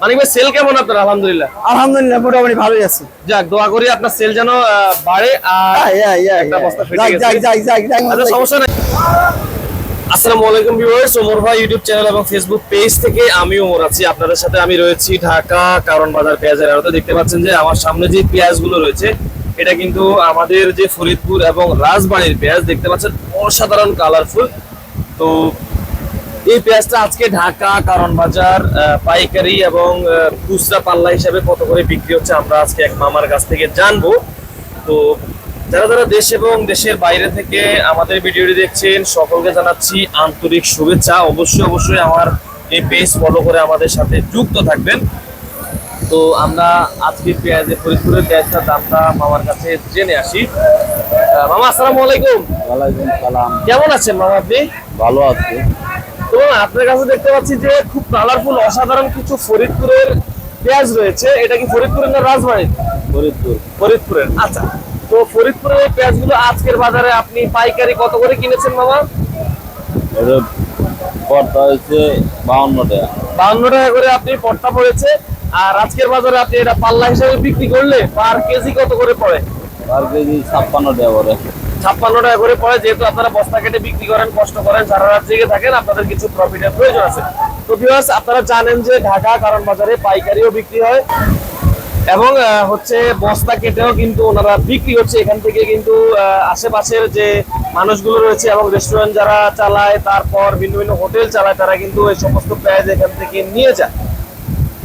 মানিক ভাই সেল কেমন আপনার? আলহামদুলিল্লাহ। আলহামদুলিল্লাহ মোটামুটি ভালোই আছে। যাক দোয়া করি আপনার সেল যেন বাড়ে আর ইয়া, ইয়া, একটা বস্তা ফেটে গেছে। আচ্ছা। সমস্যা নাই। আসসালামু আলাইকুম viewers Omar Bhai YouTube channel এবং ফেসবুক পেজ থেকে আমি ওমর আছি। আপনাদের সাথে আমি রয়েছি ঢাকা কারণ বাজার পেঁয়াজের আড়তে। দেখতে পাচ্ছেন যে আমার সামনে যে পেঁয়াজগুলো রয়েছে এটা কিন্তু আমাদের যে ফরিদপুর এবং রাজবাড়ির পেঁয়াজ দেখতে পাচ্ছেন অসাধারণ কালারফুল তো এই পেঁয়াজটা আজকে ঢাকা কারণ বাজার পাইকারি এবং খুচরা পাল্লা হিসাবে কত করে বিক্রি হচ্ছে আমরা আজকে এক মামার কাছ থেকে জানব। তো যারা যারা দেশ এবং দেশের বাইরে থেকে আমাদের ভিডিওটি দেখছেন সকলকে জানাচ্ছি আন্তরিক শুভেচ্ছা। অবশ্যই অবশ্যই আমার এই পেজ ফলো করে আমাদের সাথে যুক্ত থাকবেন। তো আমরা আজকে পেঁয়াজের ফরিদপুরের পেঁয়াজটার দামটা মামার কাছে জেনে আসি। মামা আসসালামু আলাইকুম। ওয়ালাইকুম সালাম। কেমন আছেন মামা আপনি? ভালো আছে। তো আপনার কাছে দেখতে পাচ্ছি যে খুব কালারফুল অসাধারণ কিছু ফরিদপুরের পেঁয়াজ রয়েছে। এটা কি ফরিদপুরের না রাজবাড়ির? ফরিদপুর। ফরিদপুরের। আচ্ছা তো ফরিদপুরের এই পেঁয়াজগুলো আজকের বাজারে আপনি পাইকারি কত করে কিনেছেন মামা? পড়তা হয়েছে বাউন্ন টাকা। বাউন্ন টাকা করে আপনি পট্টা পড়েছে। আর আজকের বাজারে আপনি এটা পাল্লা হিসেবে বিক্রি করলে পার কেজি কত করে পড়ে? পার কেজি ছাপ্পান্ন টাকা করে ছাপ্পান্ন টাকা করে পড়ে, যেহেতু আপনারা বস্তা কেটে বিক্রি করেন, কষ্ট করেন সারা রাত জেগে থাকেন, আপনাদের কিছু প্রফিটের প্রয়োজন আছে। তো আপনারা জানেন যে ঢাকা কারণ বাজারে পাইকারিও বিক্রি হয় এবং হচ্ছে বস্তা কেটেও কিন্তু ওনারা বিক্রি হচ্ছে। এখান থেকে কিন্তু আশেপাশের যে মানুষগুলো রয়েছে এবং রেস্টুরেন্ট যারা চালায়, তারপর ভিন্ন ভিন্ন হোটেল চালায়, তারা কিন্তু এই সমস্ত পেঁয়াজ এখান থেকে নিয়ে যায়।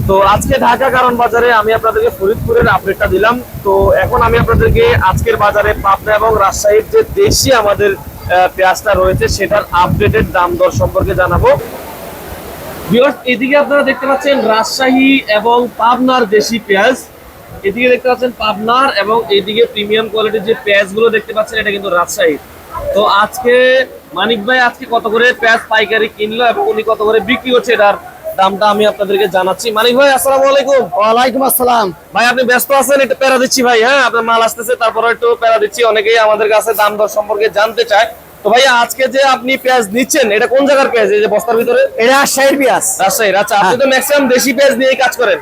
তো আজকে ঢাকা কারণ বাজারে আমি আপনাদেরকে ফরিদপুরের আপডেটটা দিলাম। তো এখন আমি আপনাদেরকে আজকের বাজারে পাবনা এবং রাজশাহীর যে দেশি আমাদের পেঁয়াজটা রয়েছে, সেটার আপডেটেড দাম দর সম্পর্কে জানাব। এদিকে আপনারা দেখতে পাচ্ছেন রাজশাহী এবং পাবনার দেশি পেঁয়াজ। এদিকে দেখতে পাচ্ছেন পাবনার এবং এদিকে প্রিমিয়াম কোয়ালিটির যে পেঁয়াজগুলো দেখতে পাচ্ছেন, এটা কিন্তু রাজশাহী তো আজকে মানিক ভাই আজকে কত করে পেঁয়াজ পাইকারি কিনলো এবং উনি কত করে বিক্রি করছে, এটার দামটা আমি আপনাদেরকে জানাচ্ছি। মানিক ভাই আসসালামু আলাইকুম। ওয়ালাইকুম আসসালাম। ভাই আপনি ব্যস্ত আছেন? একটু প্যারা দিচ্ছি ভাই হ্যাঁ? আপনার মাল আসতেছে তারপরে একটু প্যারা দিচ্ছি। অনেকেই আমাদের কাছে দাম দর সম্পর্কে জানতে চায়। তো ভাই আজকে যে আপনি পেঁয়াজ নিচ্ছেন এটা কোন জায়গার পেঁয়াজ? এই যে বস্তার ভিতরে? এটা রাজশাহীর পেঁয়াজ। রাজশাহীর। আচ্ছা আপনি তো ম্যাক্সিমাম দেশি পেঁয়াজ নিয়েই কাজ করেন।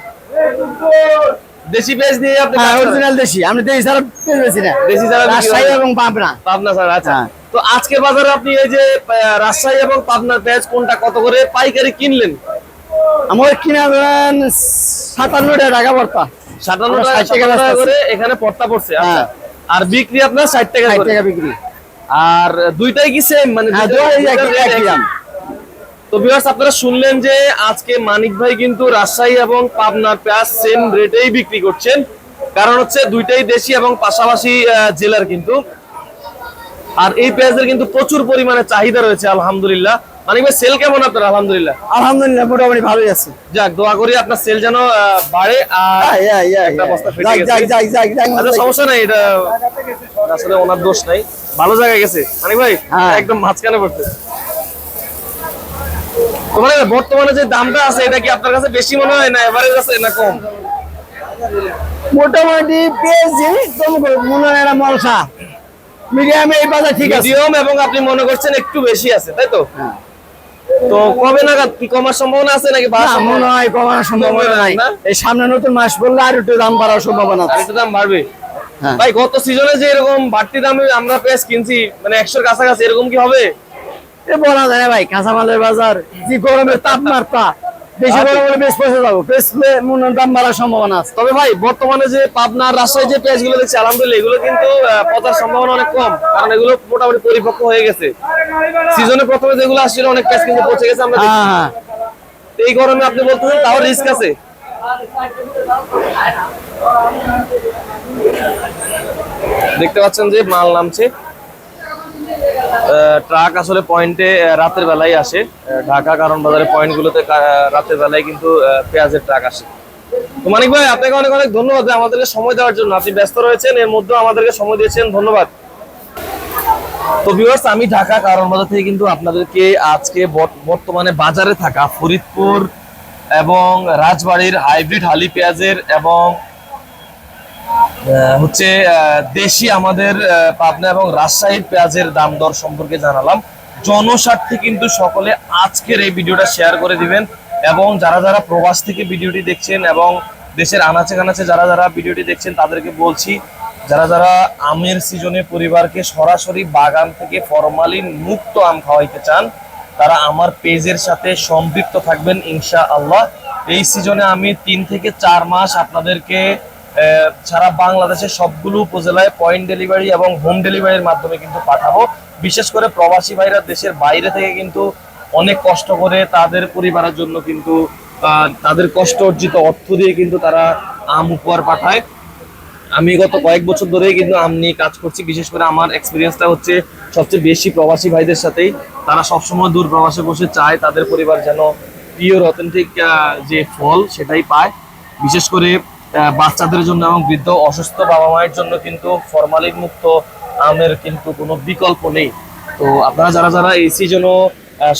দেশি পেঁয়াজ নিয়ে আপনি হ্যাঁ কাজ করেন? অরিজিনাল দেশি। আমি দেশি ছাড়া পেঁয়াজ বেশি না। দেশি ছাড়া রাজশাহী এবং পাবনা। পাবনা স্যার আচ্ছা। হ্যাঁ। তো আজকের বাজারে আপনি এই যে রাজশাহী এবং পাবনার পেঁয়াজ কোনটা কত করে পাইকারি কিনলেন? আমার কিনা ধরেন সাতান্ন টাকা পড়তা সাতান্ন টাকা 60 টাকা সাতান্ন টাকা বেচতেছি। করে এখানে পড়তা পড়ছে। আচ্ছা। হ্যাঁ। আর বিক্রি আপনার ষাট টাকা ষাট টাকা বিক্রি। আর দুইটাই কি সেম মানে হ্যাঁ। তো আপনারা শুনলেন যে আজকে মানিক ভাই কিন্তু রাজশাহী এবং পাবনার পেঁয়াজ সেম রেটেই বিক্রি করছেন। কারণ হচ্ছে দুইটাই দেশি এবং পাশাপাশি জেলার কিন্তু। আর এই পেঁয়াজের কিন্তু প্রচুর পরিমাণে চাহিদা রয়েছে আলহামদুলিল্লাহ। মানিক ভাই সেল কেমন আপনার? আলহামদুলিল্লাহ। আলহামদুলিল্লাহ মোটামুটি ভালোই আছে। যাক দোয়া করি আপনার সেল যেন বাড়ে আর একটা বস্তা ফেটে গেছে। যাক, যাক, যাক, যাক, যাক। সমস্যা নাই এটা আসলে ওনার দোষ নাই। ভালো জায়গায় গেছে। মানিক ভাই। একদম মাঝখানে পড়ছে। তোমার বর্তমানে যে দামটা আছে এটা কি আপনার কাছে বেশি মনে হয় না এভারেজ আছে না কম? মোটামুটি পেয়েছি মনে হয় না মলসা। মিডিয়ামে এই বাজার ঠিক আছে। মিডিয়াম এবং আপনি মনে করছেন একটু বেশি আছে তাই তো? হ্যাঁ। তো কবে নাগাদ? কি কমার সম্ভাবনা আছে নাকি মনে হয় কমার সম্ভাবনা নাই। এই সামনে নতুন মাস বললে আর একটু দাম বাড়ার সম্ভাবনা আছে। একটু দাম বাড়বে? হ্যাঁ। ভাই গত সিজনে যে এরকম বাড়তি দামে আমরা পেঁয়াজ কিনছি মানে একশোর কাছাকাছি এরকম কি হবে? এ বলা যায় না ভাই কাঁচামালের বাজার যে গরমের তাপমাত্রা বেশি। গরম হলে বেশ পয়সা যাব। মনে দাম বাড়ার সম্ভাবনা আছে। তবে ভাই বর্তমানে যে রাজশাহী যে দেখছি আলহামদুলিল্লাহ এগুলো কিন্তু পচার সম্ভাবনা অনেক কম কারণ এগুলো মোটামুটি পরিপক্ক হয়ে গেছে। সিজনে প্রথমে যেগুলো আসছিল অনেক পেঁয়াজ কিন্তু পচে গেছে আমরা। হ্যাঁ হ্যাঁ। এই গরমে আপনি বলতেছেন তাও রিস্ক আছে। দেখতে পাচ্ছেন যে মাল নামছে। ট্রাক আসলে পয়েন্টে রাতের বেলায় আসে। ঢাকা কারণ বাজারে পয়েন্ট গুলোতে রাতের বেলায় কিন্তু পেঁয়াজের ট্রাক আসে। তো মানিক ভাই, আপনাকে অনেক অনেক ধন্যবাদ আমাদেরকে সময় দেওয়ার জন্য। আপনি ব্যস্ত রয়েছেন, এর মধ্যেও আমাদেরকে সময় দিয়েছেন। ধন্যবাদ। তো ভিউয়ার্স আমি ঢাকা কারণ বাজার থেকে কিন্তু আপনাদেরকে আজকে বর্ত- বর্তমানে বাজারে থাকা ফরিদপুর এবং রাজবাড়ির হাইব্রিড হালি পেঁয়াজের এবং হচ্ছে দেশি আমাদের পাবনা এবং রাজশাহীর পেঁয়াজের দাম দর সম্পর্কে জানালাম। জনস্বার্থে কিন্তু সকলে আজকের এই ভিডিওটা শেয়ার করে দিবেন এবং যারা যারা প্রবাস থেকে ভিডিওটি দেখছেন এবং দেশের আনাচে কানাচে যারা যারা ভিডিওটি দেখছেন তাদেরকে বলছি, যারা যারা আমের সিজনে পরিবারকে সরাসরি বাগান থেকে ফরমালিন মুক্ত আম খাওয়াইতে চান, তারা আমার পেজের সাথে সম্পৃক্ত থাকবেন ইনশা আল্লাহ এই সিজনে আমি তিন থেকে চার মাস আপনাদেরকে সারা বাংলাদেশের সবগুলো উপজেলায় পয়েন্ট ডেলিভারি এবং হোম ডেলিভারির মাধ্যমে কিন্তু পাঠাবো। বিশেষ করে প্রবাসী ভাইরা দেশের বাইরে থেকে কিন্তু অনেক কষ্ট করে তাদের পরিবারের জন্য কিন্তু তাদের কষ্ট অর্জিত অর্থ দিয়ে কিন্তু তারা আম উপহার পাঠায়। আমি গত কয়েক বছর ধরেই কিন্তু আম নিয়ে কাজ করছি। বিশেষ করে আমার এক্সপিরিয়েন্সটা হচ্ছে সবচেয়ে বেশি প্রবাসী ভাইদের সাথেই। তারা সবসময় দূর প্রবাসে বসে চায়, তাদের পরিবার যেন পিওর অথেন্টিক যে ফল সেটাই পায়। বিশেষ করে বাচ্চাদের জন্য এবং বৃদ্ধ অসুস্থ বাবা মায়ের জন্য কিন্তু ফরমালিন মুক্ত আমের কিন্তু কোনো বিকল্প নেই। তো আপনারা যারা যারা এই সিজনও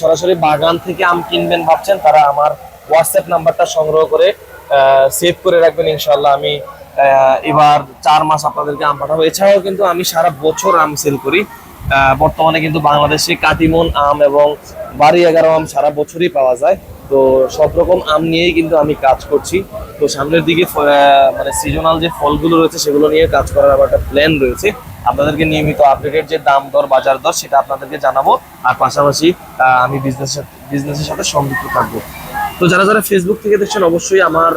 সরাসরি বাগান থেকে আম কিনবেন ভাবছেন, তারা আমার হোয়াটসঅ্যাপ নাম্বারটা সংগ্রহ করে সেভ করে রাখবেন ইনশাল্লাহ আমি এবার চার মাস আপনাদেরকে আম পাঠাবো। এছাড়াও কিন্তু আমি সারা বছর আম সেল করি। বর্তমানে কিন্তু বাংলাদেশে কাটিমন আম এবং বাড়ি এগারো আম সারা বছরই পাওয়া যায়। তো সব রকম আম নিয়েই কিন্তু আমি কাজ করছি। তো সামনের দিকে মানে সিজনাল যে ফলগুলো রয়েছে, সেগুলো নিয়ে কাজ করার আবার একটা প্ল্যান রয়েছে। আপনাদেরকে নিয়মিত আপডেটের যে দাম দর, বাজার দর, সেটা আপনাদেরকে জানাব। আর পাশাপাশি আমি বিজনেস বিজনেসের সাথে সংযুক্ত থাকব। তো যারা যারা ফেসবুক থেকে দেখছেন, অবশ্যই আমার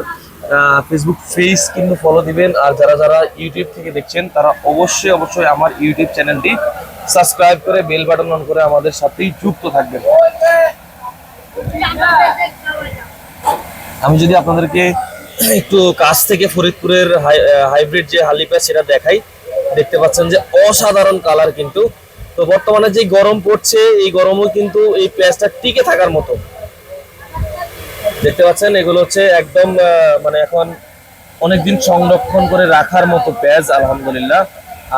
ফেসবুক পেজ কিন্তু ফলো দিবেন। আর যারা যারা ইউটিউব থেকে দেখছেন, তারা অবশ্যই অবশ্যই আমার ইউটিউব চ্যানেলটি সাবস্ক্রাইব করে বেল বাটন অন করে আমাদের সাথেই যুক্ত থাকবেন। আমি যদি আপনাদেরকে একটু কাছ থেকে ফরিদপুরের হাইব্রিড যে হালিপা সেটা দেখাই, দেখতে পাচ্ছেন যে অসাধারণ কালার কিন্তু। তো বর্তমানে যে গরম পড়ছে, এই গরমও কিন্তু এই পেঁয়াজটা টিকে থাকার মতো। দেখতে পাচ্ছেন, এগুলো হচ্ছে একদম মানে এখন অনেকদিন সংরক্ষণ করে রাখার মতো পেঁয়াজ আলহামদুলিল্লাহ।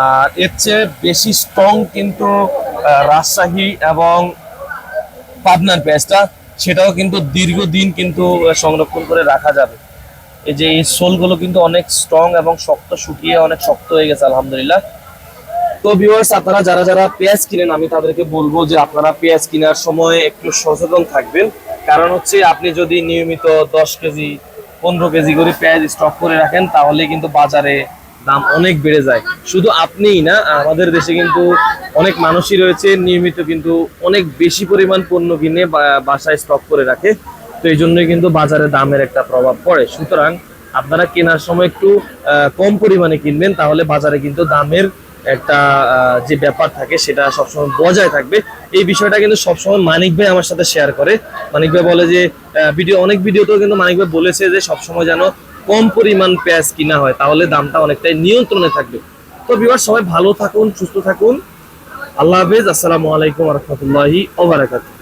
আর এর চেয়ে বেশি স্ট্রং কিন্তু রাজশাহী এবং পাবনার পেঁয়াজটা সেটাও কিন্তু দীর্ঘদিন কিন্তু সংরক্ষণ করে রাখা যাবে। এই যে এই সোলগুলো কিন্তু অনেক স্ট্রং এবং শক্ত শুকিয়ে অনেক শক্ত হয়ে গেছে, আলহামদুলিল্লাহ। তো ভিউয়ার্স আপনারা যারা যারা পেঁয়াজ কিনেন, আমি তাদেরকে বলব যে আপনারা পেঁয়াজ কেনার সময় একটু সচেতন থাকবেন। কারণ হচ্ছে আপনি যদি নিয়মিত দশ কেজি, পনেরো কেজি করে পেঁয়াজ স্টক করে রাখেন, তাহলে কিন্তু বাজারে দাম অনেক বেড়ে যায়। শুধু আপনিই না, আমাদের দেশে কিন্তু অনেক মানুষই রয়েছে, নিয়মিত কিন্তু অনেক বেশি পরিমাণ পণ্য কিনে বাসায় স্টক করে রাখে। তো এই জন্যই কিন্তু বাজারে দামের একটা প্রভাব পড়ে। সুতরাং আপনারা কেনার সময় একটু কম পরিমাণে কিনবেন, তাহলে বাজারে কিন্তু দামের একটা যে ব্যাপার থাকে, সেটা সবসময় বজায় থাকবে। এই বিষয়টা কিন্তু সবসময় মানিক ভাই আমার সাথে শেয়ার করে। মানিক ভাই বলে যে ভিডিও অনেক ভিডিওতেও কিন্তু মানিক ভাই বলেছে যে, সবসময় যেন কম পরিমাণ পেঁয়াজ কিনা হয়, তাহলে দামটা অনেকটাই নিয়ন্ত্রণে থাকবে। তো বিবার সবাই ভালো থাকুন, সুস্থ থাকুন। আল্লাহ হাফেজ, আসসালামু আলাইকুম রহমতুল্লাহি ওবারাকাতুহ